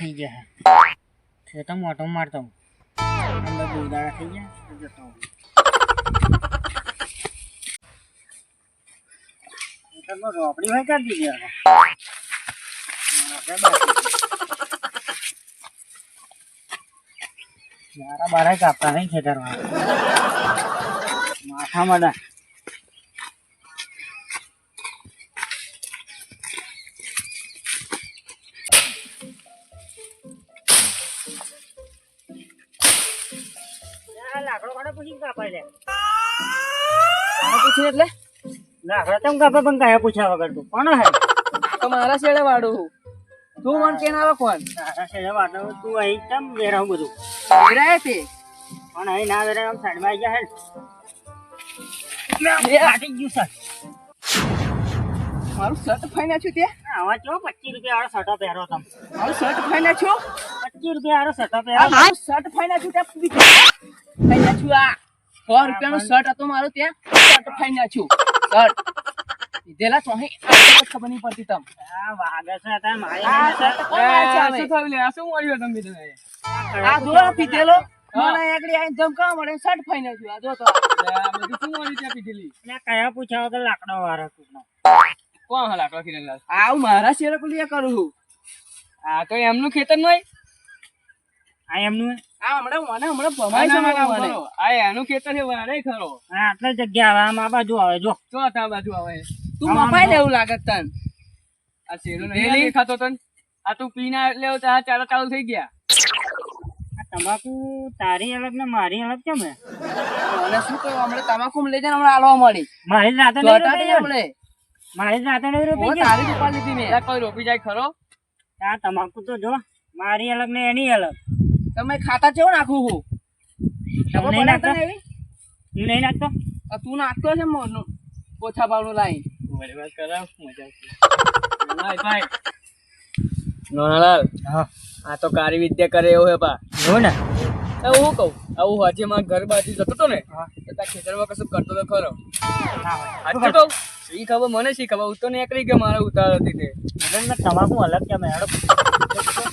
થઈ ગયા છે તો મોટો મારતો હું ઉદાડા થઈ ગયા જતો રોપડી હોય. દીધી હવે. મારે બારા કાપતા નહીં ખેતરમાં. માથા મડા લાકડો કાપાય લે પૂછ્યું એટલે લાકડો તમ કાપે પણ કયા પૂછ્યા વગર તું કોણ હે તો મારા શેડે વાળું તું મને કોણ છે વાટો તું? અહીં કેમ વેરાવ બધું વેરાય પણ અહીં ના વેરાય આમ સાઈડમાં આવી ગયા હે ફાટી ગયું સર મારું શર્ટ ફાઈ નાખ્યું તે આવા ચો પચીસ રૂપિયા વાળો શર્ટ પહેરો તમે. મારું શર્ટ ફાઈ નાખ્યું રૂપિયા આ શર્ટ આ. રૂપિયાનું શર્ટ હતું મારું શર્ટ શર્ટ લીધેલા તો અહીં. ખબર નહીં પડતી તમ. આ વાગે છે કોણ? આ જો પીધેલો. મને એકડી આઈને ધમકાવા મળે શર્ટ ફાઈ નાખ્યું આ જો તો. એટલે કયા પૂછ્યા વગર લાકડો વાળો તું આવું મારા શેર કરું આ તો એમનું ખેતર નહીં આ એમનું આ હમણાં મને હમણાં ભમાય છે મને મને. આ એનું ખેતર છે વારે ખરો. આ આટલે જગ્યા આવે આમ આ બાજુ આવે જો. તો આ બાજુ આવે. તું મપાઈ લે લાગે તન. આ શેરો નહીં દેખાતો તન. આ તું પીને એટલે આ ચાલો ચાલુ થઈ ગયા. તમાકુ તારી અલગ ને મારી અલગ કેમ મને શું કહ્યું હમણાં તમાકુ લઈ જાય હમણાં આલવા મળી મારી રાતે. હમણે. મારી રાતે નહીં રોપી. તારી લીધી મેં. કોઈ રોપી જાય ખરો. આ તમાકુ તો જો મારી અલગ ને એની અલગ. તમે ખાતા ચેવું નાખું હું તમે નહીં નાખતા? તું નહીં નાખતો? આ તું નાખતો છે મોરનું ઓછા ભાવનું લાઈન. બરાબર કરાવ મજા ભાઈ નોનાલાલ હા. આ તો કારી વિદ્યા કરે એવું હે પા જો ને? હું કહું આવું હજી માં ઘર બાજુ જતો તો ને હા. તો ખેતરમાં કશું કરતો તો ખરો. ના હોય. શી ખબર મને શી ખબર? હું તો નીકળી ગયો મારે ઉતાર હતી તે. તમાકુ અલગ કેમ હે? હેડો.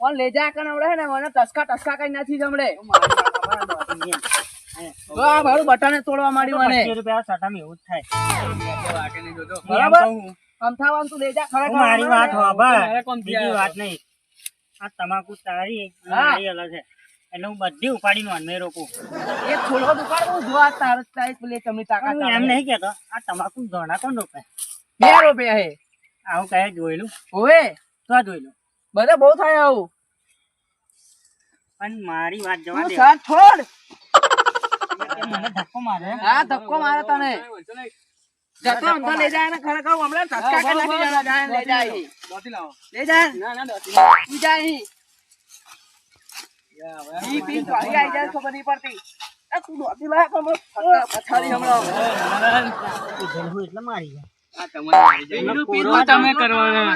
કોણ લઈ જા ને મને ટસકા ટસકા કઈ નથી જમડે. જો આ મારું બટાને તોડવા માંડ્યું મને. રૂપિયા સટામાં એવું જ થાય. વાગે નહીં જોતો બરાબર? આમ થા તું લઈ જા ખરેખર મારી વાત હોભળ. બીજી વાત નહીં. આ તમાકુ તારી મારી અલગ છે. એટલે હું બધી ઉપાડી નો રોકું. એક છોડવો દુકાળ જો આ તાર તારી પેલી તમને તાકાત એમ નહીં કેતો આ તમાકુ ઘણા કોણ બે રૂપિયા હે આવું કયા જોયેલું ઓએ તો જોયેલું બધા બહુ થાય આવું. પણ મારી વાત જવા દે. સાથ છોડ મને ધક્કો મારે. હા ધક્કો મારે તને. જતો અંદર લઈ જાય ને ખરેખર હમણાં ધક્કા કે નાખી જાય લઈ જાય દોતી લાવો. લઈ જાય ના ના દોતી તું જાય અહીં. ઈ પી પાછી આઈ જાય ખબર નહીં પડતી તું દોતી લાય પણ પથારી હમણાં. એટલે મારી જાય. મારી તમે કરવાના.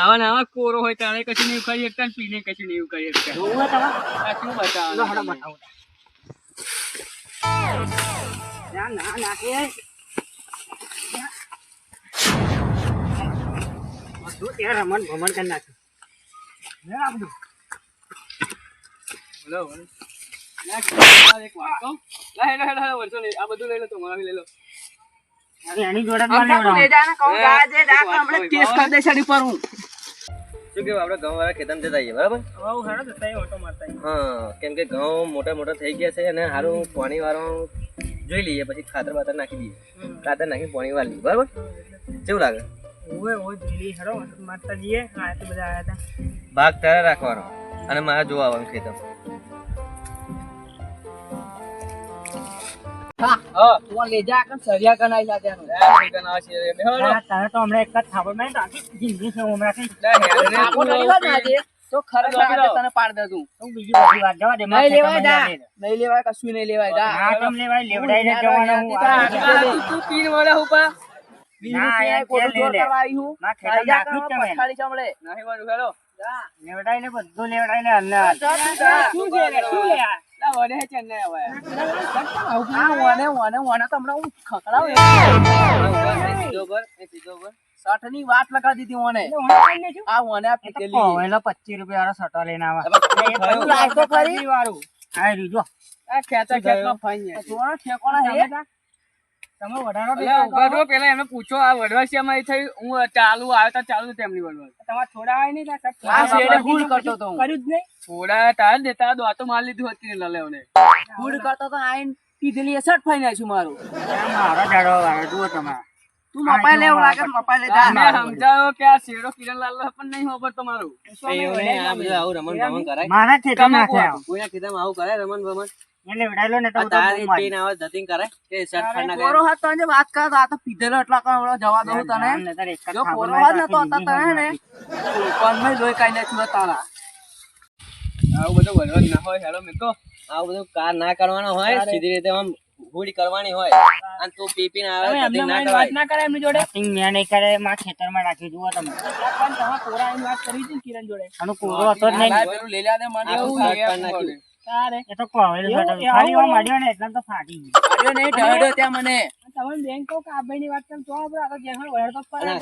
આવા ને કોરો હોય તારે કશું નહીં કરી શકતા પીને કશું નહીં કરી શકતા. શું? બતાવું. ના ના નાખે બધું ત્યાં રમણ ભમણ કરી નાખ્યું. લે આ બધું. બોલો, બોલો. હેલો, હેલો, હેલો, વર્ષો નહીં આ બધું લઈ લો તો બી લઈ લો. એની જોડે જ આમ મારે તું લઈ લેવડાવવાનું. કહું જા જે જા કેસ કરી દે છડી પર હું. શું કેવું આપણે ઘઉં વાળા ખેતરમાં જતા આવીએ બરાબર? હવ હેડો જતા ઓટો મારતા હા કેમ કે ઘઉં મોટા મોટા થઈ ગયા છે અને સારું પાણી વાળું જોઈ લઈએ પછી ખાતર બાતર નાખી દઈએ. ખાતર નાખી પાણી વાળી બરાબર? કેવું લાગે? ઓવે ઓવે જોઈ હેડો ઓટો આ તો બધા આયા હતા. ભાગ તારે રાખવાનો અને મારા જોવા આવવાનું ખેતર તું લઈ જા કે સરિયા કનાઈ જા ત્યાંનું લા, ઠીકાના આ છે. બેહો લો. હા, તારે તો હમણાં એક જ થાપડ મારી તો આખી જિંદગી છે હમણાં કઈ લા, હેલો, રે, આપો તું નહીં વાત ને આજે. તો ખરેખર આજે તને પાડ દે હું બીજી બધી વાત જવા દે નહીં લેવાય દા નહીં લેવાય કશું નહીં લેવાય. દા ના તમ લેવાય? લેવડાઈને જવાનું હું આ આ આ તું પીને ઉપા. ના, રૂપિયા એમ જોર. કરવા આવી હું. ના, જ કે તમે. પથારી ચમડે નહીં વાળું હેલો લેવડાઈને બધું લેવડાઈને જા. શું છે શું લે આ? વડે શર્ટ વાત લગાડી દીધી વને આ વને આ પહેલા પચીસ રૂપિયા વાળો સટો લઈને આવે આ રીજો ફાઈ જાય તમે અલા, પેલા એમને પૂછો આ વડવાસિયામાં થઈ હું ચાલુ આવ્યો તો ચાલુ તેમની વડવા તમારે છોડાવાય નહીં આ શેડે ફૂલ કરતો તો કર્યું જ નહીં? થોડા તાર દેતા દોતો માર લીધું હતી ને લલેવને. ફૂલ કરતો તો આઈન પીધેલી શર્ટ ફાઈ નાખ્યું મારું. મારો જાડો જુઓ તમે. તું મપાઈ લેવું લાગે તો મપાઈ લે જા. મેં સમજાવ્યો કે આ શેડો કિરણલાલ પણ નહીં ખબર તમારું? એવું નહીં, આ બધું આવું રમણ ભમણ કરાય. મારા ખેતર કોઈના કીધામાં આવું કરાય રમણ ભમણ? વિડાયેલો ને તો તારી આવે ધતિંગ શર્ટ ફાડ હાથ તને વાત કર આ તો પીધેલો એટલા કણ જવા દઉં તને. નામ નતર એક જ જો ખાવાનું હાથ નતો હતા તને ને? પણ મેં લોહી કાઈ નાખ્યું તારા આવું બધું વડવા ના હોય હેડો મેં આવું બધું કાર ના કરવાનો હોય સીધી રીતે આમ હોડી કરવાની હોય. અને તું પી પીને આવે ધતિંગ ના ના કરે એમની જોડે? ધતિંગ મેં નહીં કરે મારા ખેતરમાં નાખી જુઓ તમે. પણ તમે કોરા એની વાત કરી હતી ને કિરણ જોડે? આનો કોરો હતો જ નહીં. પેલું લઈ લે દે મને એવું તારે? એ તો કોવેલું ખાલી એવો? ને એટલે તો ફાટી ગયું. નહીં ઢળ્યો ત્યાં મને. તમે બેંક કહો કે ની વાત તમે તો આપણે આ તો જેમાં વળતો પડે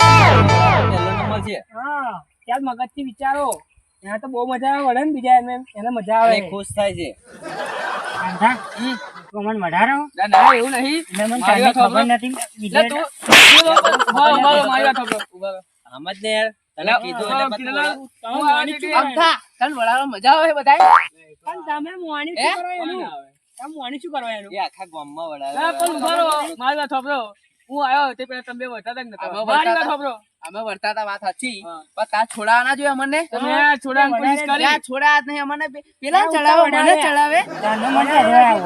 નંબર છે. હા ત્યાર મગજથી વિચારો. ત્યાં તો બહુ મજા આવે વળે ને બીજા એમ એને મજા આવે. ખુશ થાય છે. કાંધા તું મને ના, ના એવું નહીં. એટલે મને મારી ખબર નથી. એટલે તું તું ઊભા રહો, મારી વાત સાંભળો. ઊભા સમજ ને યાર. તને કીધું એટલે કરો? મજા આવે બધાય. પણ તમે મોહાણી શું કરો એનું? તમે મોહાણી શું કરો એનું? એ આખા ગામમાં વડાવે. પણ ઊભા મારી વાત સાંભળો. હું આવ્યો તે પેલા તમે વળતા નતા? મારી વાત સાંભળો. અમે વર્તા વાત સાચી પણ તા છોડાવાના જોઈએ અમને તમે છોડાવવાની કોશિશ કરી. ત્યાં છોડાયા જ નહીં અમને પેલા ચડાવે મને ચડાવે ચાલનો મને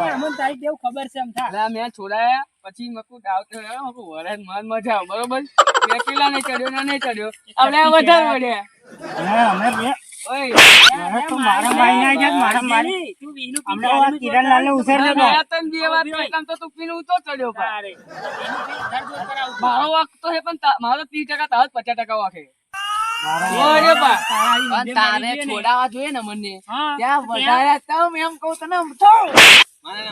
અમને તારી કેવું ખબર છે એમ થા. એટલે મેં છોડાયા પછી મેં ડાઉટ થયો મેં કહું મન મજા આવે બરોબર મેં પેલા નહીં ચડ્યો ને નહીં ચડ્યો આપણે વધારે વળ્યા હા, અમે મારે વાક તો હે પણ મારો ત્રીસ ટકા તારો પચાસ ટકા વાંક તારે છોડાવા જોઈએ ને મને ત્યાં વધારે તમ એમ કહું તને. મારે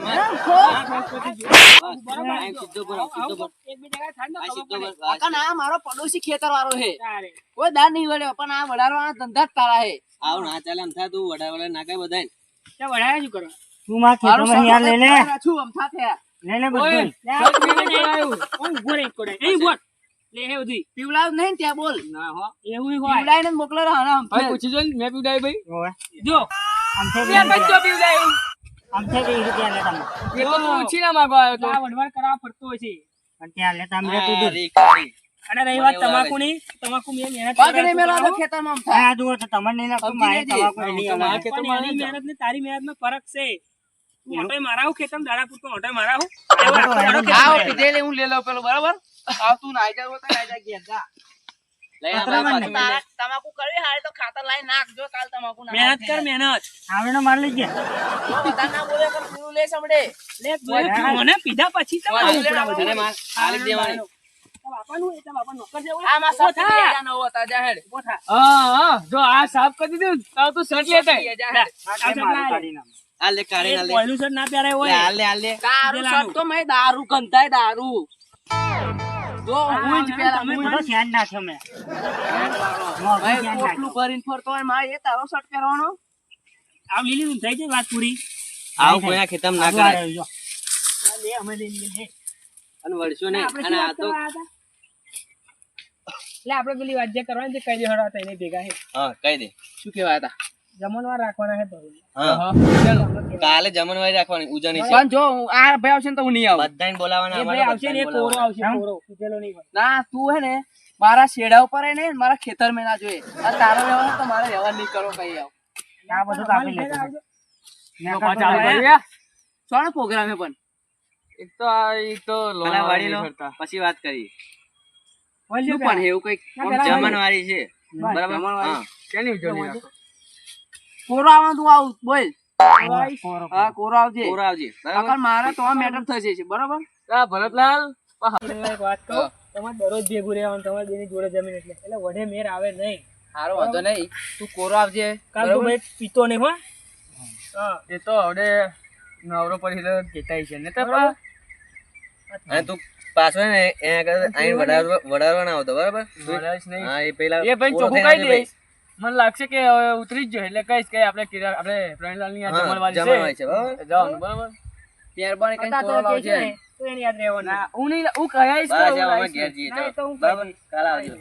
કોઈ દાર નહીં વળ્યો આમ ભાઈ પૂછી જો મેં પીવડાવી ભાઈ? જો, આમથી મેં વીસ પણ જો પીવડાવ્યું. આમથી વીસ રૂપિયા લે તમે એ તો પૂછી ના માંગવા આવ્યો તો. પણ ત્યાં લે તમે તું આ દૂધ. રી કાઢી. અને રહી વાત તમાકુની, તમાકુ મેં મહેનત તો આ જુઓ તો તમને નહીં લાગતું મારે તમાકુ એની તમારા અલગ. ખેતરમાં મહેનત ને તારી મહેનતમાં ફરક છે તું ઓટોય મારાવું ખેતરમાં દાડા પૂરતો ઓટોય મારાવું આ તો હું લઉં પેલું બરાબર આવતું તું નાઈ જા તો જા ઘેર તમાકુ કરવી હારે તો ખાતર લાઈ નાખજો કાલ તમાકુ મહેનત કર મહેનત. આવડે માર લઈ ગયા જો ના બોલે પણ પેલું લે સમડે લે. મને પીધા પછી તો ઉપડા માર હાલી દેવાની. દારૂ પેલાનું. શર્ટ તો મેં દારૂ ગંધાય દારૂ જો હું જ પેલા હું તો ધ્યાન નાખ્યો મેં ભાઈ ધ્યાન ભરીને ફરતો હોય મારે એ તારો શર્ટ પહેરવાનો આમ લીલી થઈ જાય વાત પૂરી આવું કોઈના ખેતરમાં ના આગળ કરાય. આવ્યો જો. આ લે અમે લઈ લઈએ અને વળશું નહીં. અને આ તો કરવા આવ્યા હતા? એટલે આપણે પેલી વાત જે કરવાની કહી દે તઈને ભેગા હે હા, કહી દે. શું કહેવાય હતા જમણવાર રાખવાના હે. તો કાલે જમણવારી રાખવાની ઉજવણી છે. પણ જો આ ભાઈ આવશે ને તો હું નહીં આવું. બધાને બોલાવવાના ભાઈ આવશે ને કોરો આવશે કોરો. તૂટેલો નહીં ના તું હે ને મારા શેડા ઉપર હે ને મારા ખેતરમાં ના જોઈએ. આ તારો વ્યવહાર તો મારે વ્યવહાર નહીં કરો કઈ આવ. આ બધું કાપી લેતો મેં તો કાપી ચાલુ લાવ્યા. કરીએ. સોનો પ્રોગ્રામ હે પણ? એક તો આ એક તો પેલા વાળી લો, પછી વાત કરી શું પણ હે એવું કંઈક જમણવારી છે. બરાબર? કેની ઉજવણી રાખો? કોરો આવવાનું તું આવ બોલ. હા કોરો આવજે. કોરો આવજે બરાબર? અકલ તો મેટર થશે છે બરાબર? આ ભરતલાલ. વાત કહું તમારે દરરોજ ભેગું રહેવાનું તમારે બેની જોડે જમીન એટલે. એટલે વઢે મેર આવે નહીં. સારો વાંધો નહીં. તું કોરો આવજે કાલ તું ભાઈ પીતો નહીં હો. હા. એ તો હવે નવરો પછી તો છે. ને તો અને તું પાછો ને એ આગળ આવતો બરાબર? હા એ પેલા એ ભાઈ ચોખ્ખું કહી દઈશ. મને લાગશે કે હવે ઉતરી જ જો એટલે કઈશ કે આપણે કિરા- આપણે પ્રણીલાલની આ જમણવારી છે? જવાનું બરાબર? મહેરબાની કરીને કાકા તો કે છે. લાવજે ને, યાદ રહેવાનું. હું નહીં હું કહીશ તો હું બરાબર? કાલ આવજો.